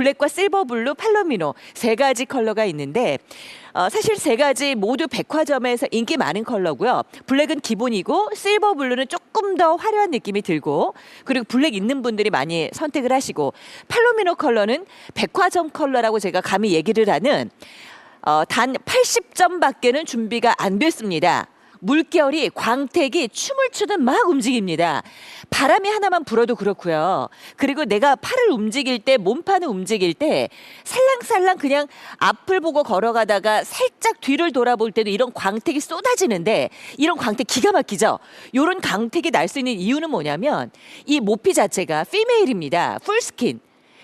블랙과 실버 블루, 팔로미노 세 가지 컬러가 있는데 어, 사실 세 가지 모두 백화점에서 인기 많은 컬러고요. 블랙은 기본이고 실버 블루는 조금 더 화려한 느낌이 들고 그리고 블랙 있는 분들이 많이 선택을 하시고 팔로미노 컬러는 백화점 컬러라고 제가 감히 얘기를 하는 어, 단 80점 밖에는 준비가 안 됐습니다. 물결이 광택이 춤을 추듯 막 움직입니다. 바람이 하나만 불어도 그렇고요. 그리고 내가 팔을 움직일 때 몸판을 움직일 때 살랑살랑 그냥 앞을 보고 걸어가다가 살짝 뒤를 돌아볼 때도 이런 광택이 쏟아지는데 이런 광택 기가 막히죠. 이런 광택이 날 수 있는 이유는 뭐냐면 이 모피 자체가 피메일입니다. 풀스킨.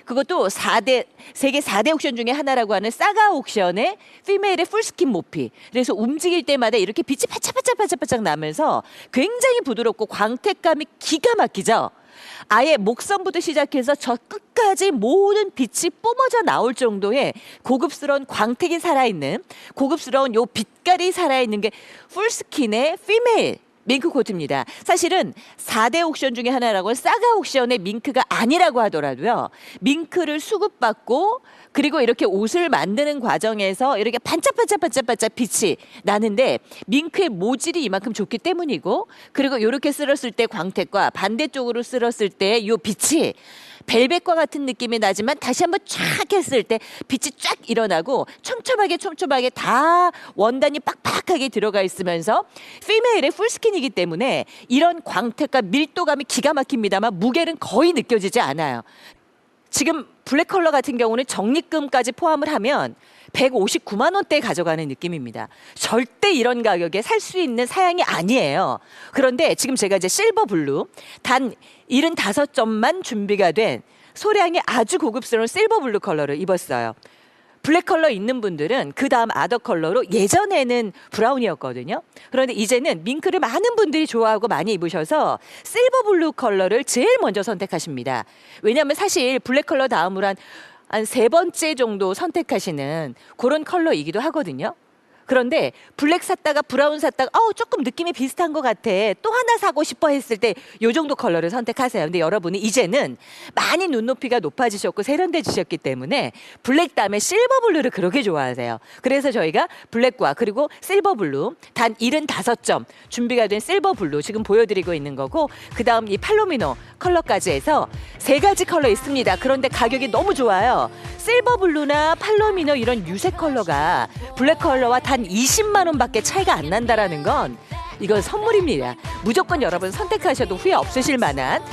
그것도 4대 세계 4대 옥션 중에 하나라고 하는 사가 옥션의 피메일의 풀스킨 모피. 그래서 움직일 때마다 이렇게 빛이 바짝바짝바짝바짝 나면서 굉장히 부드럽고 광택감이 기가 막히죠. 아예 목선부터 시작해서 저 끝까지 모든 빛이 뿜어져 나올 정도의 고급스러운 광택이 살아있는 고급스러운 요 빛깔이 살아있는 게 풀스킨의 피메일 밍크 코트입니다. 사실은 4대 옥션 중에 하나라고 사가 옥션의 밍크가 아니라고 하더라도요. 밍크를 수급받고 그리고 이렇게 옷을 만드는 과정에서 이렇게 반짝반짝반짝반짝 빛이 나는데 밍크의 모질이 이만큼 좋기 때문이고 그리고 이렇게 쓸었을 때 광택과 반대쪽으로 쓸었을 때요 빛이 벨벳과 같은 느낌이 나지만 다시 한번 쫙 했을 때 빛이 쫙 일어나고 촘촘하게 촘촘하게 다 원단이 빡빡하게 들어가 있으면서 피메일의 풀스킨이기 때문에 이런 광택과 밀도감이 기가 막힙니다만 무게는 거의 느껴지지 않아요. 지금 블랙 컬러 같은 경우는 적립금까지 포함을 하면 159만 원대 가져가는 느낌입니다. 절대 이런 가격에 살 수 있는 사양이 아니에요. 그런데 지금 제가 이제 실버 블루 단 75점만 준비가 된 소량의 아주 고급스러운 실버 블루 컬러를 입었어요. 블랙 컬러 있는 분들은 그 다음 아더 컬러로 예전에는 브라운이었거든요. 그런데 이제는 밍크를 많은 분들이 좋아하고 많이 입으셔서 실버 블루 컬러를 제일 먼저 선택하십니다. 왜냐하면 사실 블랙 컬러 다음으로 한, 한 세 번째 정도 선택하시는 그런 컬러이기도 하거든요. 그런데 블랙 샀다가 브라운 샀다가 어 조금 느낌이 비슷한 것 같아 또 하나 사고 싶어 했을 때 요 정도 컬러를 선택하세요. 근데 여러분이 이제는 많이 눈높이가 높아지셨고 세련돼지셨기 때문에 블랙 다음에 실버 블루를 그렇게 좋아하세요. 그래서 저희가 블랙과 그리고 실버 블루 단 75점 준비가 된 실버 블루 지금 보여드리고 있는 거고 그 다음 이 팔로미노 컬러까지 해서 세 가지 컬러 있습니다. 그런데 가격이 너무 좋아요. 실버 블루나 팔로미노 이런 유색 컬러가 블랙 컬러와 단 20만 원밖에 차이가 안 난다라는 건 이건 선물입니다. 무조건 여러분 선택하셔도 후회 없으실 만한